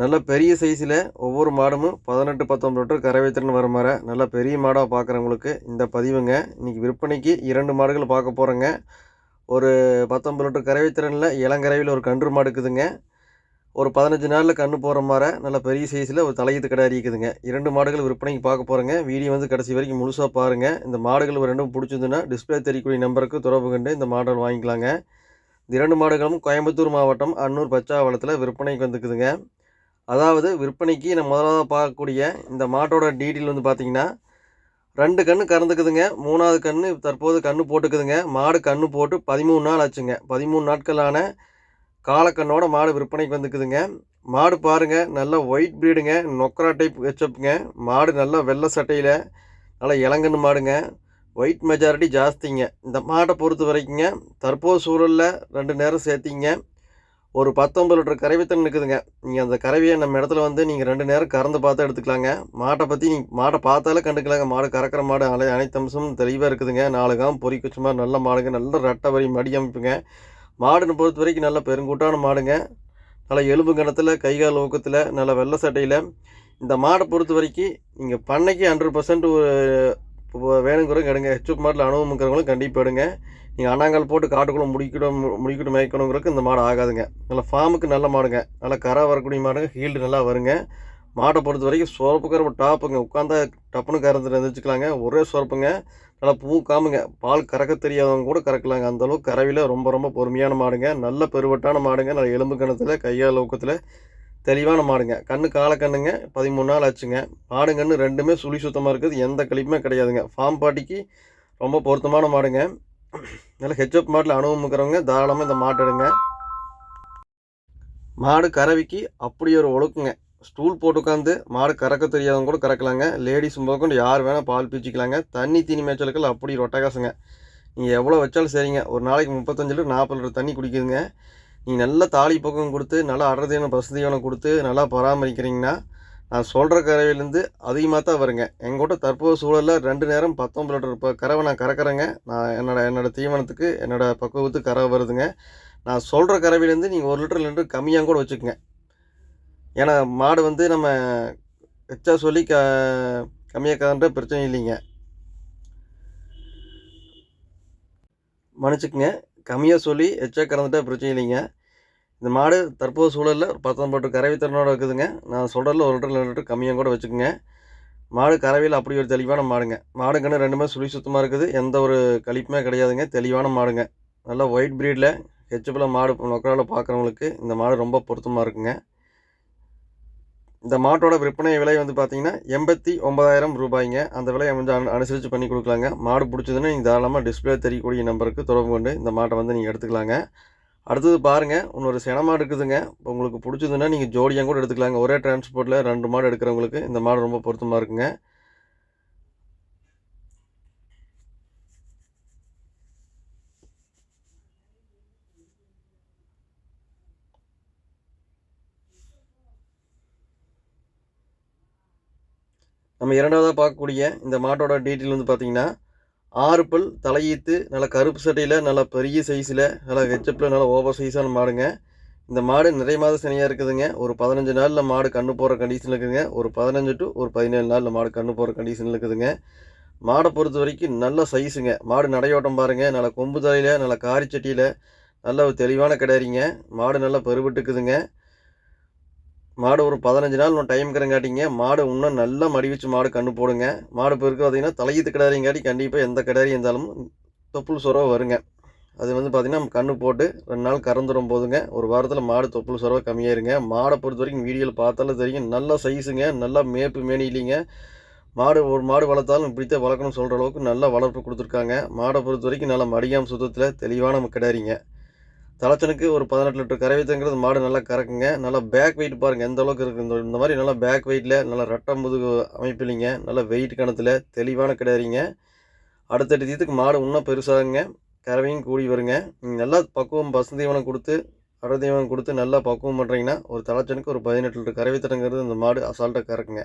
நல்ல பெரிய சைஸில் ஒவ்வொரு மாடும் பதினெட்டு பத்தொம்பது லிட்டர் கறவை திறன் வர மாதிரி நல்ல பெரிய மாடாக பார்க்குறவங்களுக்கு இந்த பதிவுங்க. இன்றைக்கி விற்பனைக்கு இரண்டு மாடுகள் பார்க்க போகிறோங்க ஒரு பத்தொம்பது லிட்டர் கரைவைத்திறனில் திறனில் ஒரு கன்று மாடு இருக்குதுங்க. ஒரு பதினஞ்சு நாளில் கன்று போகிற மாதிரி நல்ல பெரிய சைஸில் ஒரு தலையீத்து கடை இருக்குதுங்க. இரண்டு மாடுகள் விற்பனைக்கு பார்க்க போகிறேங்க வீடியோ வந்து கடைசி வரைக்கும் முழுசாக பாருங்கள் இந்த மாடுகள் ஒரு ரெண்டும் பிடிச்சிருந்துன்னா டிஸ்பிளே தெரியக்கூடிய நம்பருக்கு தொடர்பு கண்டு இந்த மாடல் வாங்கிக்கலாங்க. இந்த இரண்டு மாடுகளும் கோயம்புத்தூர் மாவட்டம் அன்னூர் பச்சாவளத்தில் விற்பனைக்கு வந்துக்குதுங்க. அதாவது விற்பனைக்கு நம்ம முதலாவது பார்க்கக்கூடிய இந்த மாட்டோட டீட்டெயில் வந்து பார்த்தீங்கன்னா ரெண்டு கன்று கறந்துக்குதுங்க. மூணாவது கன்று தற்போது கன்று போட்டுக்குதுங்க. மாடு கன்று போட்டு பதிமூணு நாள் ஆச்சுங்க. பதிமூணு நாட்களான காலக்கண்ணோட மாடு விற்பனைக்கு வந்துக்குதுங்க. மாடு பாருங்கள் நல்ல ஒயிட் ப்ரீடுங்க நொக்கரா டைப் வச்சப்புங்க மாடு நல்லா வெள்ளை சட்டையில் நல்லா இளங்கன்று மாடுங்க. ஒயிட் மெஜாரிட்டி ஜாஸ்திங்க. இந்த மாட்டை பொறுத்த வரைக்குங்க தற்போது சூழலில் ரெண்டு நேரம் சேர்த்திங்க. ஒரு பத்தொம்பது லிட்டர் கறவைத்தன் இருக்குதுங்க நீங்கள் அந்த கறவையை நம்ம இடத்துல வந்து நீங்கள் ரெண்டு நேரம் கறந்து பார்த்து எடுத்துக்கலாங்க. மாட்டை பற்றி நீங்கள் மாட்டை பார்த்தாலே கண்டுக்கலாங்க. மாடு கறக்கிற மாடு அலை அனைத்து அம்சமும் தெளிவாக இருக்குதுங்க. நாலு காம் பொறி குச்சி நல்ல மாடுங்க. நல்ல ரெட்டை வரி மடி அமைப்புங்க மாடுன்னு பொறுத்த வரைக்கும் நல்ல பெருங்கூட்டான மாடுங்க. நல்ல எலும்பு கணத்தில் கைகால் ஊக்கத்தில் நல்ல வெள்ளை சட்டையில். இந்த மாடை பொறுத்த வரைக்கும் நீங்கள் பண்ணைக்கு ஹண்ட்ரட் பர்சன்ட் வேணுங்கிறவங்க எடுங்க. ஹெச்எப் மாட்டில் அனுபவம் இருக்கிறவங்களும் கண்டிப்பாக எடுங்க. நீங்கள் அண்ணாங்கால் போட்டு காட்டுக்குள்ளே முடிக்கணும் முடிக்கிட்டு மேய்க்கணுங்கிறதுக்கு இந்த மாடு ஆகாதுங்க. நல்லா ஃபார்முக்கு நல்ல மாடுங்க. நல்லா கரை வரக்கூடிய மாடுங்க. ஹீல்டு நல்லா வருங்க. மாட்டை பொறுத்த வரைக்கும் சொரப்பு கருப்பு டாப்புங்க. உட்காந்தா டப்புன்னு கறந்துட்டு எழுந்திரிச்சிக்கலாங்க ஒரே சொரப்புங்க நல்லா பூ காமுங்க. பால் கறக்க தெரியாதவங்க கூட கறக்கலாங்க. அந்தளவுக்கு கறவையில் ரொம்ப ரொம்ப பொறுமையான மாடுங்க. நல்ல பெருவட்டான மாடுங்க. நல்ல எலும்பு கணத்தில் கையால் ஊக்கத்தில் தெளிவான மாடுங்க. கண்ணு காலை கண்ணுங்க. பதிமூணு நாள் ஆச்சுங்க. மாடுங்கன்னு ரெண்டுமே சுழி சுத்தமாக இருக்குது. எந்த கழிப்புமே கிடையாதுங்க. ஃபார்ம் பாட்டிக்கு ரொம்ப பொருத்தமான மாடுங்க. நல்ல ஹெச்எப் மாட்டில் அனுபவம் இருக்கிறவங்க தாராளமாக இந்த மாட்டு எடுங்க. மாடு கறவிக்கு அப்படி ஒரு ஒழுக்குங்க. ஸ்டூல் போட்டு உட்காந்து மாடு கறக்க தெரியாதவங்க கூட கறக்கலாங்க. லேடிஸ் முதற்கொண்டு யார் வேணால் பால் பீச்சிக்கலாங்க. தண்ணி தீனி மேய்ச்சலுக்கள் அப்படி ரொட்டகாசுங்க நீங்கள் எவ்வளோ வச்சாலும் சரிங்க. ஒரு நாளைக்கு முப்பத்தஞ்சு லிட்டர் நாற்பது லிட்டர் தண்ணி குடிக்குதுங்க. நீங்கள் நல்லா தாலி பக்கம் கொடுத்து நல்லா அடர்தீவனம் வசதியான கொடுத்து நல்லா பராமரிக்கிறீங்கன்னா நான் சொல்கிற கறவையிலேருந்து அதிகமாக தான் வருங்க. எங்கூட்ட தற்போது சூழலில் ரெண்டு நேரம் பத்தொம்பது லிட்டர் இப்போ கறவை நான் கறக்கிறேங்க. நான் என்னோட என்னோடய தீவனத்துக்கு என்னோடய பக்குவத்துக்கு கறவை வருதுங்க. நான் சொல்கிற கறவையிலேருந்து நீங்கள் ஒரு லிட்டர் லிட்டர் கம்மியாக கூட வச்சுக்கோங்க. ஏன்னா மாடு வந்து நம்ம எச்சா சொல்லி க கம்மியாக கறன்ற பிரச்சனை இல்லைங்க. மன்னிச்சுக்குங்க. கம்மியாக சொல்லி எச்சா கறந்துட்டா பிரச்சனை இல்லைங்க. இந்த மாடு தற்போது சூழலில் ஒரு பத்தொம்பது கறவை திறனோடு இருக்குதுங்க. நான் சொல்கிறதில் ஒரு லிட்டர் ரெண்டு லிட்டர் கம்மியாக கூட வச்சுக்கோங்க. மாடு கறவையில் அப்படி ஒரு தெளிவான மாடுங்க. மாடுங்கன்னு ரெண்டுமே சுழி சுத்தமாக இருக்குது. எந்த ஒரு கழிப்புமே கிடையாதுங்க. தெளிவான மாடுங்க. நல்லா ஒயிட் ப்ரீடில் ஹெச்எப்பில் மாடு நொக்கரால் பார்க்குறவங்களுக்கு இந்த மாடு ரொம்ப பொருத்தமாக இருக்குங்க. இந்த மாட்டோட விற்பனை விலை வந்து பார்த்தீங்கன்னா எண்பத்தி ஒன்பதாயிரம் ரூபாய்ங்க. அந்த விலையை கொஞ்சம் அனு அனுசரித்து பண்ணி கொடுக்கலாங்க. மாடு பிடிச்சதுன்னு நீங்கள் தாராளமாக டிஸ்பிளே தெரியக்கூடிய நம்பருக்கு தொடர்பு கொண்டு இந்த மாட்டை வந்து நீங்கள் எடுத்துக்கலாங்க. அடுத்தது பாருங்கள் இன்னொரு சென இருக்குதுங்க. இப்போ உங்களுக்கு பிடிச்சதுன்னா நீங்கள் ஜோடியாக கூட எடுத்துக்கலாங்க. ஒரே டிரான்ஸ்போர்ட்டில் ரெண்டு மாடு எடுக்கிறவங்களுக்கு இந்த மாடு ரொம்ப பொருத்தமாக இருக்குங்க. நம்ம இரண்டாவதாக பார்க்கக்கூடிய இந்த மாட்டோட டீட்டெயில் வந்து பார்த்தீங்கன்னா ஆறு பல் தலையீத்து நல்ல கருப்பு சட்டையில் நல்ல பெரிய சைஸில் நல்லா ஹெச்எப்பில் நல்ல ஓவர் சைஸான மாடுங்க. இந்த மாடு நிறைய மாத சனியாக இருக்குதுங்க. ஒரு பதினஞ்சு நாளில் மாடு கண்ணு போகிற கண்டிஷனில் இருக்குதுங்க. ஒரு பதினஞ்சு டு ஒரு பதினேழு நாளில் மாடு கண்ணு போகிற கண்டிஷனில் இருக்குதுங்க. மாடை பொறுத்த வரைக்கும் நல்ல சைஸுங்க மாடு நடையோட்டம் பாருங்கள் நல்ல கொம்பு தலையில் நல்ல காரிச்சட்டியில் நல்ல ஒரு தெளிவான கிடாரிங்க மாடு நல்லா பெருவிட்டுக்குதுங்க. மாடு ஒரு பதினஞ்சு நாள் இன்னும் டைம் இருக்கிறங்காட்டிங்க மாடு இன்னும் நல்லா மடி வச்சு மாடு கண்ணு போடுங்க. மாடு பெருக்கு பார்த்தீங்கன்னா தலையீத்து கிடாரிங்காட்டி கண்டிப்பாக எந்த கிடாரி இருந்தாலும் தொப்புள் சுரவை வருங்க. அது வந்து பார்த்திங்கன்னா கண்ணு போட்டு ரெண்டு நாள் கறந்துடும் போதுங்க. ஒரு வாரத்தில் மாடு தொப்புள் சுரவை கம்மியாயிருங்க. மாடை பொறுத்த வரைக்கும் வீடியோவில் பார்த்தாலும் தெரியும். நல்ல சைஸுங்க நல்லா மேப்பு மேனி இல்லைங்க. மாடு ஒரு மாடு வளர்த்தாலும் இப்படித்தான் வளர்க்கணும்னு சொல்கிற அளவுக்கு நல்லா வளர்ப்பு கொடுத்துருக்காங்க. மாடை பொறுத்த வரைக்கும் நல்லா மடியாமல் சுத்தத்தில் தெளிவான கிடாரிங்க. தலைச்சனுக்கு ஒரு பதினெட்டு லிட்டர் கறவைத்தங்கிறது மாடு நல்லா கறக்குங்க. நல்லா பேக் வெயிட் பாருங்கள் எந்த அளவுக்கு இருக்குது இந்த மாதிரி நல்லா பேக் வெயிட்டில் நல்லா ரட்டம் முதுகு அமைப்பில்லைங்க நல்லா வெயிட் கணத்தில் தெளிவான கிடையாதுங்க. அடுத்தடுத்த இதுக்கு மாடு இன்னும் பெருசாகுங்க. கறவையும் கூடி வருங்க. நீங்கள் நல்லா பக்குவம் பசுந்தீவனம் கொடுத்து அடதீவனம் கொடுத்து நல்லா பக்குவம் பண்ணுறீங்கன்னா ஒரு தலைச்சனுக்கு ஒரு பதினெட்டு லிட்டர் கறவைத்தடங்கிறது இந்த மாடு அசால்ட்டாக கறக்குங்க.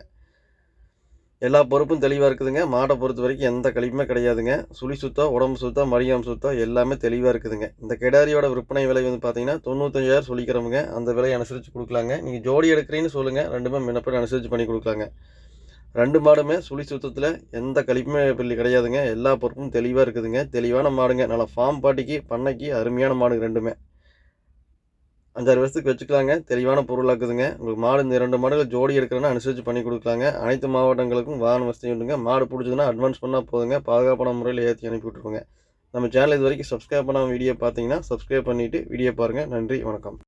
எல்லா பொறுப்பும் தெளிவாக இருக்குதுங்க. மாடை பொறுத்த வரைக்கும் எந்த கழிப்புமே கிடையாதுங்க. சுழி சுத்தம் உடம்பு சுத்தம் மடியாம் சுத்தம் எல்லாமே தெளிவாக இருக்குதுங்க. இந்த கிடாரியோட விற்பனை விலை வந்து பார்த்தீங்கன்னா தொண்ணூத்தஞ்சாயிரம் சொல்லிக்கிறவங்க அந்த விலையை அனுசரித்து கொடுக்கலாங்க. நீங்கள் ஜோடி எடுக்கிறீன்னு சொல்லுங்கள் ரெண்டுமே முன்னப்படி அனுசரித்து பண்ணி கொடுக்கலாங்க. ரெண்டு மாடுமே சுழி சுத்தத்தில் எந்த கழிப்புமே பிள்ளை கிடையாதுங்க. எல்லா பொறுப்பும் தெளிவாக இருக்குதுங்க. தெளிவான மாடுங்க. நல்லா ஃபார்ம் பாட்டிக்கு பண்ணைக்கு அருமையான மாடுங்க ரெண்டுமே. அஞ்சாறு வருஷத்துக்கு வச்சுக்கலாங்க. தெளிவான பொருளாக்குதுங்க உங்களுக்கு மாடு இந்த ரெண்டு மாடுகள் ஜோடி எடுக்கிறேன்னா அனுசரித்து பண்ணி கொடுக்கலாங்க. அனைத்து மாவட்டங்களுக்கும் வாகன வசதி உண்டுங்க. மாடு பிடிச்சதுன்னா அட்வான்ஸ் பண்ணால் போதுங்க. பாதுகாப்பான முறையில் ஏற்றி அனுப்பி விட்டுருவோங்க. நம்ம சேனல் இது வரைக்கும் சப்ஸ்கிரைப் பண்ணாமல் வீடியோ பார்த்தீங்கன்னா சப்ஸ்கிரைப் பண்ணிவிட்டு வீடியோ பாருங்கள் நன்றி. வணக்கம்.